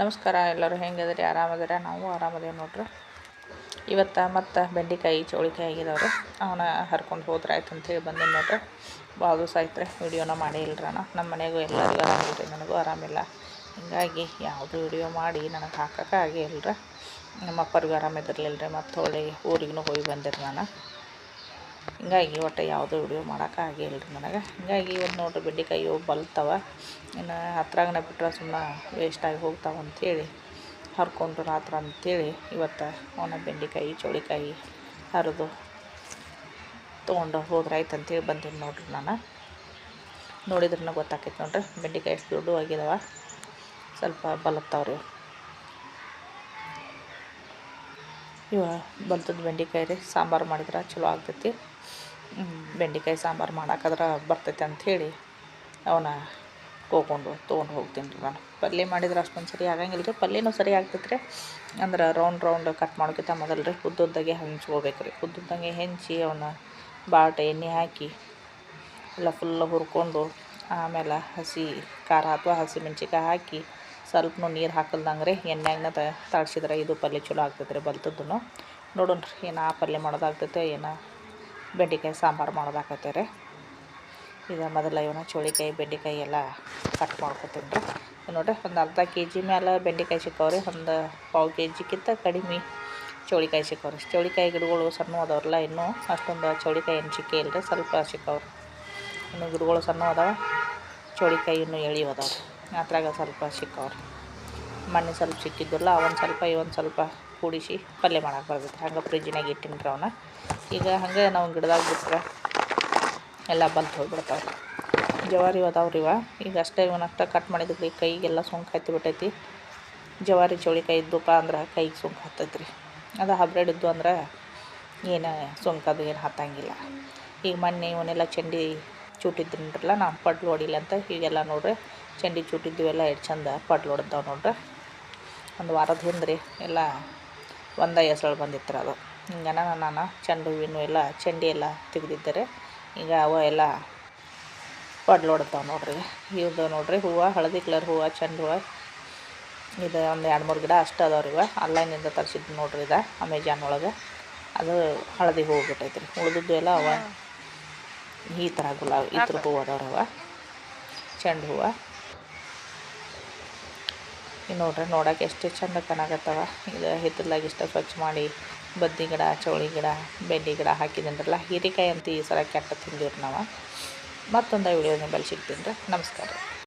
ನಮಸ್ಕಾರ, ಎಲ್ಲರೂ ಹೆಂಗದ್ರಿ ಆರಾಮದಿರ ನಾವು ಆರಾಮದೇವೆ ನೋಡ್ರಿ. ಇವತ್ತು ಮತ್ತು ಬೆಂಡೆಕಾಯಿ ಚೌಳಿಕಾಯಿ ಆಗಿದವ್ರಿ. ಅವನ್ನ ಹರ್ಕೊಂಡು ಹೋದ್ರೆ ಆಯ್ತು ಅಂತೇಳಿ ಬಂದೀನಿ ನೋಡ್ರಿ. ಭಾಳ ದಿವಸ ಆಯ್ತು ರೀ ವಿಡಿಯೋನ ಮಾಡೇ ನಮ್ಮ ಮನೆಗೂ ಎಲ್ಲರಿಗೂ ಆರಾಮಿಲ್ಲ ನನಗೂ ಆರಾಮಿಲ್ಲ ಹಿಂಗಾಗಿ ಯಾವುದು ವಿಡಿಯೋ ಮಾಡಿ ನನಗೆ ಹಾಕೋಕೆ ಆಗೇ ಇಲ್ರಿ. ನಮ್ಮ ಅಪ್ಪರಿಗೂ ಆರಾಮಿದ್ದಿರಲಿಲ್ಲ ರೀ ಮತ್ತು ಹೊಳ್ಳಿ ಊರಿಗೂ ಹೋಗಿ ಬಂದಿರಿ ನಾನು ಹಿಂಗಾಗಿ ಒಟ್ಟು ಯಾವುದೂ ವಿಡಿಯೋ ಮಾಡೋಕೆ ರೀ ನನಗೆ. ಹಿಂಗಾಗಿ ಇವತ್ತು ನೋಡ್ರಿ ಬೆಂಡೆಕಾಯಿ ಇವು ಬಲ್ತವ, ಇನ್ನು ಹತ್ರಾಗನ ಬಿಟ್ಟರೆ ಸುಮ್ಮನೆ ವೇಸ್ಟಾಗಿ ಹೋಗ್ತಾವೆ ಅಂಥೇಳಿ ಹರ್ಕೊಂಡು ರಾತ್ರಿ ಅಂಥೇಳಿ ಇವತ್ತು ಅವನ ಬೆಂಡೆಕಾಯಿ, ಚೌಳಿಕಾಯಿ ಹರಿದು ತೊಗೊಂಡು ಹೋದ್ರೆ ಆಯ್ತು ಅಂತೇಳಿ ಬಂದೀನಿ ನೋಡ್ರಿ ನಾನು. ನೋಡಿದ್ರೆ ಗೊತ್ತಾಕೈತೆ ನೋಡ್ರಿ, ಬೆಂಡೆಕಾಯಿ ಎಷ್ಟು ದೊಡ್ಡ ಆಗಿದಾವ, ಸ್ವಲ್ಪ ಬಲತ್ತಾವ್ರಿ. ಇವ ಬಲ್ತದ ಬೆಂಡೆಕಾಯಿ ರೀ, ಸಾಂಬಾರು ಮಾಡಿದ್ರೆ ಚಲೋ ಆಗ್ತೈತಿ. ಬೆಂಡೆಕಾಯಿ ಸಾಂಬಾರು ಮಾಡೋಕ್ಕಾದ್ರೆ ಬರ್ತೈತೆ ಅಂಥೇಳಿ ಅವನ್ನ ತೊಗೊಂಡು ತೊಗೊಂಡು ಹೋಗ್ತೀನಿ ರೀ ನಾನು. ಪಲ್ಯ ಮಾಡಿದ್ರೆ ಅಷ್ಟೊಂದು ಸರಿ ಆಗಂಗಿಲ್ಲ ರೀ. ಪಲ್ಯನೂ ಸರಿ ಆಗ್ತೈತೆ ರೀ ಅಂದ್ರೆ ರೌಂಡ್ ರೌಂಡ್ ಕಟ್ ಮಾಡೋಕ್ಕಿಂತ ಮೊದಲು ರೀ. ಉದ್ದುದ್ದಾಗೆ ಹಂಚ್ಕೋಬೇಕು ರೀ ಉದ್ದುದ್ದಂಗೆ ಹೆಂಚಿ ಅವನ್ನ ಬಾಟ ಎಣ್ಣೆ ಹಾಕಿ ಎಲ್ಲ ಫುಲ್ ಹುರ್ಕೊಂಡು ಆಮೇಲೆ ಹಸಿ ಖಾರ ಅಥವಾ ಹಸಿ ಮೆಣ್ಸಿಕಾಯಿ ಹಾಕಿ ಸ್ವಲ್ಪ ನೀರು ಹಾಕಲ್ದಂಗೆ ರೀ. ಎಣ್ಣೆ ತ ತಾಡ್ಸಿದ್ರೆ ಇದು ಪಲ್ಯ ಚಲೋ ಆಗ್ತೈತೆ ರೀ ಬಲ್ತದ್ದು ನೋಡೋಣ ರೀ ಏನು ಆ ಪಲ್ಯ ಮಾಡೋದಾಗ್ತೈತೆ ಏನು ಬೆಂಡೆಕಾಯಿ ಸಾಂಬಾರು ಮಾಡೋದಾಕತ್ತೆ ರೀ. ಈಗ ಮೊದಲ ಇವನ್ನ ಚೋಳಿಕಾಯಿ, ಬೆಂಡೆಕಾಯಿ ಎಲ್ಲ ಕಟ್ ಮಾಡ್ಕೊತೀನಿ ರೀ. ನೋಡಿರಿ ಒಂದು ಅರ್ಧ ಕೆ ಜಿ ಮೇಲೆ ಬೆಂಡೆಕಾಯಿ ಸಿಕ್ಕವ್ರಿ. ಒಂದು ಪಾವು ಕೆ ಜಿಗಿಂತ ಕಡಿಮೆ ಚೌಳಿಕಾಯಿ ಸಿಕ್ಕವ್ರಿ. ಚೌಳಿಕಾಯಿ ಗಿಡಗಳು ಸಣ್ಣ ಅದಾವ್ರಲ್ಲ, ಇನ್ನೂ ಅಷ್ಟೊಂದು ಚೌಳಿಕಾಯಿ ಏನು ಸಿಕ್ಕೇ ಇಲ್ಲ ರೀ ಸ್ವಲ್ಪ ಸಿಕ್ಕವ್ರಿ. ಇನ್ನು ಗಿಡಗಳು ಸಣ್ಣ ಅದಾವೆ, ಚೌಳಿಕಾಯಿ ಇನ್ನೂ ಎಳಿ ಅದಾವೆ ಅದ್ರಾಗ ಸ್ವಲ್ಪ ಸಿಕ್ಕವ್ರಿ. ಮಣ್ಣು ಸ್ವಲ್ಪ ಸಿಕ್ಕಿದ್ದಲ್ಲ ಅವೊಂದು ಸ್ವಲ್ಪ ಇವೊಂದು ಸ್ವಲ್ಪ ಕೂಡಿಸಿ ಪಲ್ಯ ಮಾಡಕ್ಕೆ ಬರ್ತೈತೆ ಹಂಗೆ ಫ್ರಿಜ್ಜಿನಾಗ ಇಟ್ಟಿನಿ ರೀ ಅವನ್ನ ಈಗ ಹಂಗೆ ನಾವು ಗಿಡದಾಗ ಬಿಟ್ರೆ ಎಲ್ಲ ಬಂದು ಹೋಗ್ಬಿಡ್ತಾವೆ ಜವಾರಿ ಅದಾವ್ರಿ ಇವ. ಈಗ ಅಷ್ಟೇ ಇವನ್ನಷ್ಟ ಕಟ್ ಮಾಡಿದ್ರಿ, ಕೈಗೆಲ್ಲ ಸೋಂಕು ಹತ್ತಿ ಬಿಟ್ಟೈತಿ ಜವಾರಿ ಚೌಳಿಕಾಯಿ ಇದ್ದಪ್ಪ ಅಂದ್ರೆ ಕೈಗೆ ಸೋಂಕು ಹತ್ತೈತ್ರಿ. ಅದು ಹಬ್ರೆಡ್ ಇದ್ದು ಅಂದ್ರೆ ಏನು ಸೋಂಕು ಅದು ಏನು ಹತ್ತಂಗಿಲ್ಲ. ಈಗ ಮೊನ್ನೆ ಇವನ್ನೆಲ್ಲ ಚಂಡಿ ಚೂಟಿದ್ರಲ್ಲ ನಾನು ಪಡ್ಲು ಹೊಡಿಲ್ಲ ಅಂತ ಹೀಗೆಲ್ಲ ನೋಡ್ರಿ. ಚಂಡಿ ಚೂಟಿದ್ದು ಎಲ್ಲ ಎಷ್ಟು ಚಂದ ಪಡ್ಲು ಹೊಡ್ದಾವೆ ನೋಡ್ರಿ. ಒಂದು ವಾರದ ಹಿಂದ್ರಿ ಎಲ್ಲ ಒಂದ ಹೆಸಳು ಬಂದಿತ್ತು ಅದು. ಹಿಂಗನ ನಾನು ಚೆಂಡು ಹೂವಿನ ಎಲ್ಲ ಚೆಂಡಿ ಎಲ್ಲ ತೆಗ್ದಿದ್ದರೆ. ಈಗ ಅವ ಎಲ್ಲ ಪಡ್ಲು ಹೊಡ್ತಾವೆ ನೋಡ್ರಿ. ಇವ್ದು ನೋಡ್ರಿ ಹೂವು, ಹಳದಿ ಕಲರ್ ಹೂವು, ಚೆಂಡು ಹೂವು. ಇದು ಒಂದು ಎರಡು, ಮೂರು ಗಿಡ ಅಷ್ಟು ರೀ ಇವ. ಆನ್ಲೈನಿಂದ ತರಿಸಿದ್ದು ನೋಡ್ರಿ ಇದು ಅಮೆಜಾನ್ ಒಳಗೆ. ಅದು ಹಳದಿ ಹೂವು ಬಿಟ್ಟೈತೆ ರೀ ಉಳಿದಿದ್ದು ಎಲ್ಲ ಅವ ಈ ಥರ ಗುಲಾಬಿ, ಈ ಥರ ಹೂವು ಅದಾವ್ರಿ ಅವ. ಚೆಂಡು ಹೂವು. ಈಗ ನೋಡ್ರಿ, ನೋಡೋಕೆ ಎಷ್ಟು ಚಂದ ಕಾಣಕತ್ತವ. ಇದು ಹಿತ್ತಲಾಗ ಇಷ್ಟ ಸ್ವಚ್ಛ ಮಾಡಿ ಬದ್ನಿ ಗಿಡ, ಚೌಳಿ ಗಿಡ, ಬೆಂಡಿ ಗಿಡ ಹಾಕಿದ್ದೀನಲ್ಲ ಹೀರೆಕಾಯಿ ಅಂತ ಈ ಸಲ ಕೆಟ್ಟ ತಿಂದಿವ್ರಿ ನಾವು. ಮತ್ತೊಂದು ವಿಡಿಯೋ ನಿಂಬಲ್ಲಿ ಸಿಗ್ತೀನಿ ರೀ ನಮಸ್ಕಾರ.